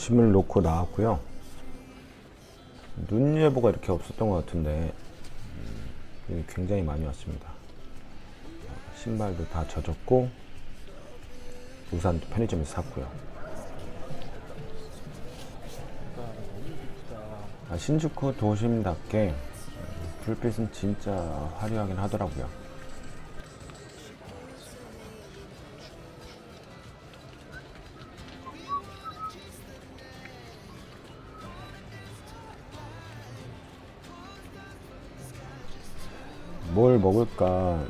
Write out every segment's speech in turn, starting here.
짐을 놓고 나왔고요. 눈 예보가 이렇게 없었던 것 같은데 음, 굉장히 많이 왔습니다. 신발도 다 젖었고 우산도 편의점에서 샀고요. 아, 신주쿠 도심답게 음, 불빛은 진짜 화려하긴 하더라고요. 뭘 먹을까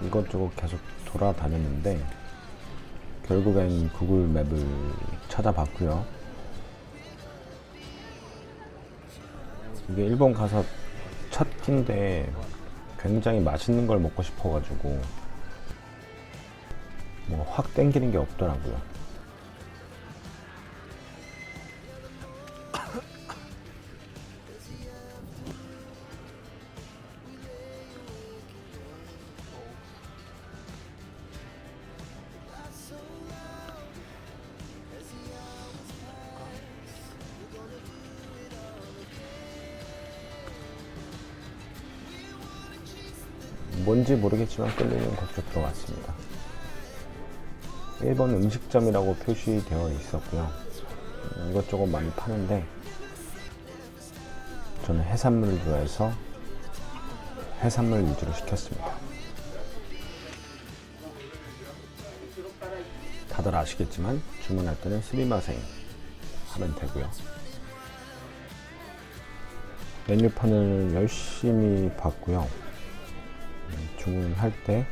이것저것 계속 돌아다녔는데 결국엔 구글 맵을 찾아봤고요. 이게 일본 가서 첫 끼인데 굉장히 맛있는 걸 먹고 싶어가지고 뭐 확 땡기는 게 없더라고요. 뭔지 모르겠지만 끌리는 곳으로 들어왔습니다. 일본 음식점이라고 표시되어 있었고요. 음, 이것저것 많이 파는데 저는 해산물을 좋아해서 해산물 위주로 시켰습니다. 다들 아시겠지만 주문할 때는 스리마생 하면 되고요. 메뉴판을 열심히 봤고요. 주문할 때,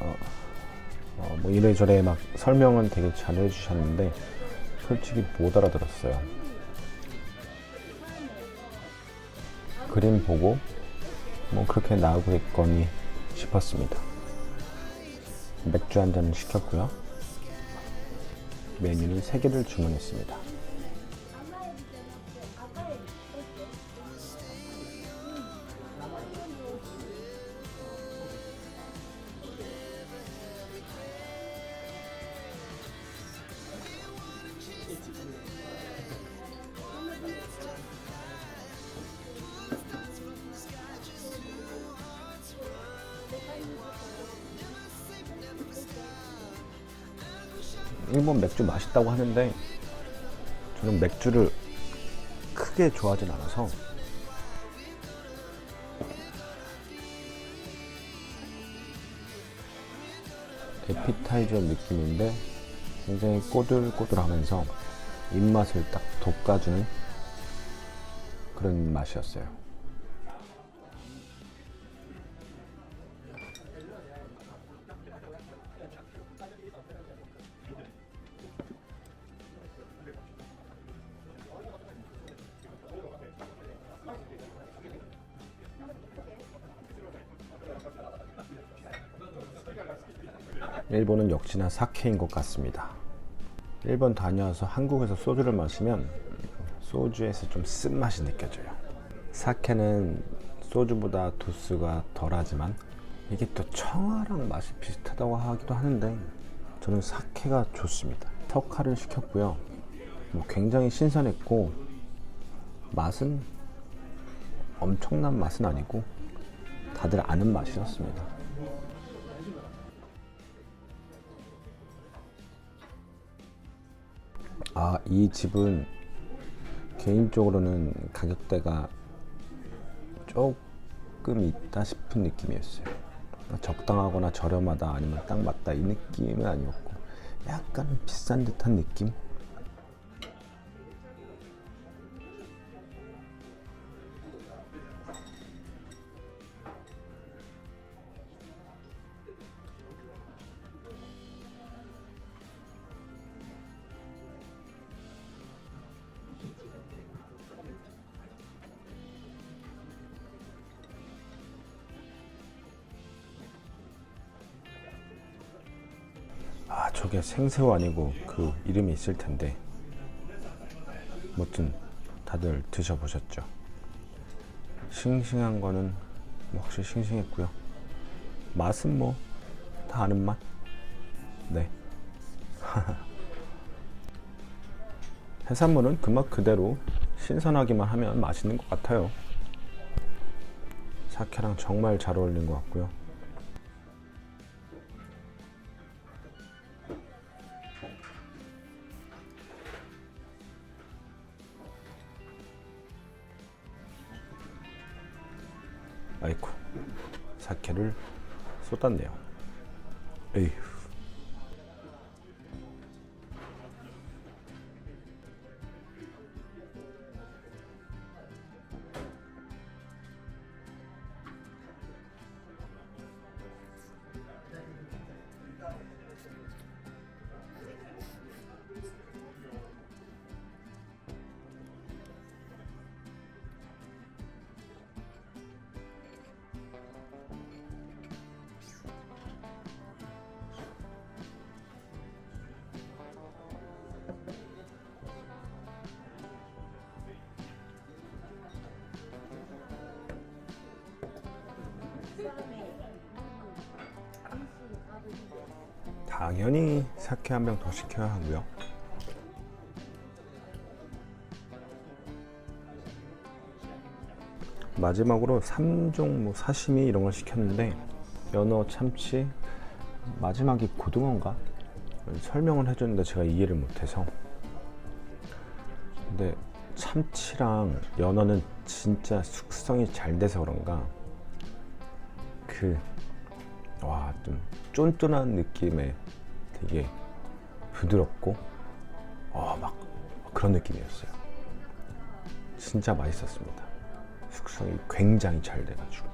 어, 어, 뭐 이래저래 막 설명은 되게 잘 해주셨는데, 솔직히 못 알아들었어요. 그림 보고, 뭐 그렇게 나오고 있거니 싶었습니다. 맥주 한 잔을 시켰고요. 메뉴는 3개를 주문했습니다. 일본 맥주 맛있다고 하는데 저는 맥주를 크게 좋아하진 않아서 에피타이저 느낌인데 굉장히 꼬들꼬들하면서 입맛을 딱 돋궈주는 그런 맛이었어요. 일본은 역시나 사케인 것 같습니다. 일본 다녀와서 한국에서 소주를 마시면 소주에서 좀 쓴맛이 느껴져요. 사케는 소주보다 도수가 덜하지만 이게 또 청아랑 맛이 비슷하다고 하기도 하는데 저는 사케가 좋습니다. 석화를 시켰고요. 뭐 굉장히 신선했고 맛은 엄청난 맛은 아니고 다들 아는 맛이었습니다. 아, 이 집은 개인적으로는 가격대가 조금 있다 싶은 느낌이었어요. 적당하거나 저렴하다 아니면 딱 맞다 이 느낌은 아니었고 약간 비싼 듯한 느낌? 아, 저게 생새우 아니고 그 이름이 있을 텐데. 뭐든 다들 드셔보셨죠? 싱싱한 거는 뭐 확실히 싱싱했고요. 맛은 뭐 다 아는 맛? 네. 해산물은 그 맛 그대로 신선하기만 하면 맛있는 것 같아요. 사케랑 정말 잘 어울리는 것 같고요. 사케를 쏟았네요. 에휴. 당연히 사케 한 병 더 시켜야 하고요. 마지막으로 3종 뭐 사시미 이런 걸 시켰는데 연어, 참치, 마지막이 고등어인가? 설명을 해줬는데 제가 이해를 못해서 근데 참치랑 연어는 진짜 숙성이 잘 돼서 그런가 그 와, 좀 쫀쫀한 느낌의 되게 부드럽고, 아, 막 그런 느낌이었어요. 진짜 맛있었습니다. 숙성이 굉장히 잘 돼가지고.